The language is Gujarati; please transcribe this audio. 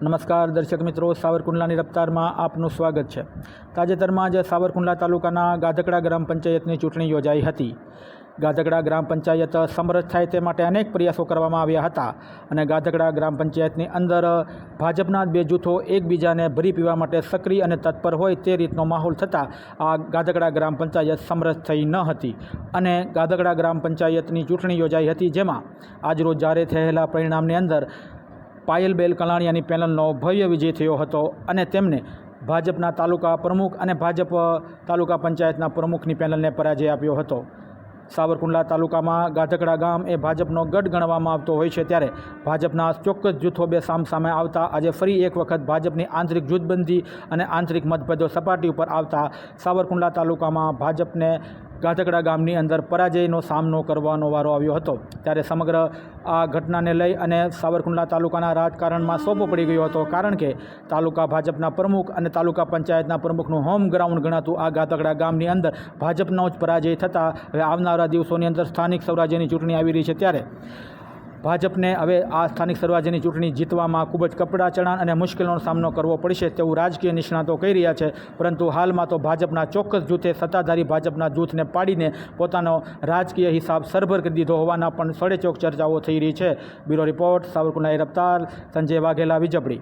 નમસ્કાર દર્શક મિત્રો, સાવરકુંડલાની રફતારમાં આપનું સ્વાગત છે. તાજેતરમાં જ સાવરકુંડલા તાલુકાના ગાધકડા ગ્રામ પંચાયતની ચૂંટણી યોજાઈ હતી. ગાધકડા ગ્રામ પંચાયત સમરસ થાય તે માટે અનેક પ્રયાસો કરવામાં આવ્યા હતા અને ગાધકડા ગ્રામ પંચાયતની અંદર ભાજપના બે જૂથો એકબીજાને ભરી પીવા માટે સક્રિય અને તત્પર હોય તે રીતનો માહોલ થતાં આ ગાધકડા ગ્રામ પંચાયત સમરસ થઈ ન હતી અને ગાધકડા ગ્રામ પંચાયતની ચૂંટણી યોજાઈ હતી જેમાં આજરોજ જાહેર થયેલા પરિણામની અંદર પાયલબેલ કલાણિયાની પેનલનો ભવ્ય વિજય થયો હતો અને તેમને ભાજપના તાલુકા પ્રમુખ અને ભાજપ તાલુકા પંચાયતના પ્રમુખની પેનલને પરાજય આપ્યો હતો. સાવરકુંડલા તાલુકામાં ગાધકડા ગામ એ ભાજપનો ગઢ ગણવામાં આવતો હોય છે ત્યારે ભાજપના ચોક્કસ જૂથો બે સામસામે આવતા આજે ફરી એક વખત ભાજપની આંતરિક જૂથબંધી અને આંતરિક મતભેદો સપાટી ઉપર આવતા સાવરકુંડલા તાલુકામાં ભાજપને ગાધકડા ગામની અંદર પરાજયનો સામનો કરવાનો વારો આવ્યો હતો. ત્યારે સમગ્ર આ ઘટનાને લઈ અને સાવરકુંડલા તાલુકાના રાજકારણમાં સોપો પડી ગયો હતો. કારણ કે તાલુકા ભાજપના પ્રમુખ અને તાલુકા પંચાયતના પ્રમુખનું હોમ ગ્રાઉન્ડ ગણાતું આ ગાધકડા ગામની અંદર ભાજપનો જ પરાજય થતાં હવે આવનારા દિવસોની અંદર સ્થાનિક સ્વરાજ્યની ચૂંટણી આવી રહી છે ત્યારે ભાજપને હવે આ સ્થાનિક સ્વરાજ્યની ચૂંટણી જીતવામાં ખૂબ જ કપડા ચડાણ અને મુશ્કેલીનો સામનો કરવો પડશે તેવું રાજકીય નિષ્ણાતો કહી રહ્યા છે. પરંતુ હાલમાં તો ભાજપના ચોક્કસ જૂથે સત્તાધારી ભાજપના જૂથને પાડીને પોતાનો રાજકીય હિસાબ સરભર કરી દીધો હોવાના પણ સડેચોક ચર્ચાઓ થઈ રહી છે. Bureau report Savarkundla Raftaar, Sanjay Vaghela Vijpadi